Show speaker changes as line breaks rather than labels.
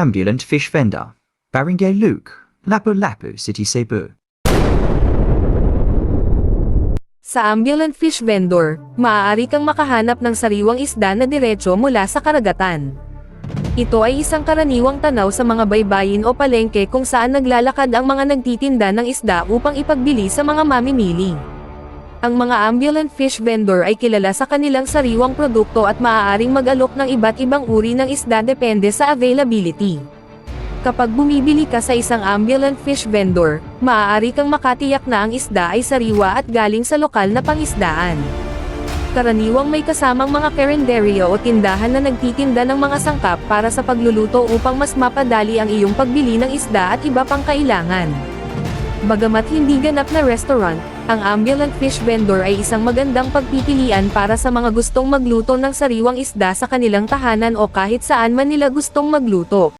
Ambulant fish vendor. Barangay Luke, Lapu-Lapu, City Cebu.
Sa ambulant fish vendor, maaari kang makahanap ng sariwang isda na diretso mula sa karagatan. Ito ay isang karaniwang tanaw sa mga baybayin o palengke kung saan naglalakad ang mga nagtitinda ng isda upang ipagbili sa mga mamimili. Ang mga ambulant fish vendor ay kilala sa kanilang sariwang produkto at maaaring mag-alok ng iba't ibang uri ng isda depende sa availability. Kapag bumibili ka sa isang ambulant fish vendor, maaari kang makatiyak na ang isda ay sariwa at galing sa lokal na pangisdaan. Karaniwang may kasamang mga karinderya o tindahan na nagtitinda ng mga sangkap para sa pagluluto upang mas mapadali ang iyong pagbili ng isda at iba pang kailangan. Bagamat hindi ganap na restaurant, ang ambulant fish vendor ay isang magandang pagpipilian para sa mga gustong magluto ng sariwang isda sa kanilang tahanan o kahit saan man nila gustong magluto.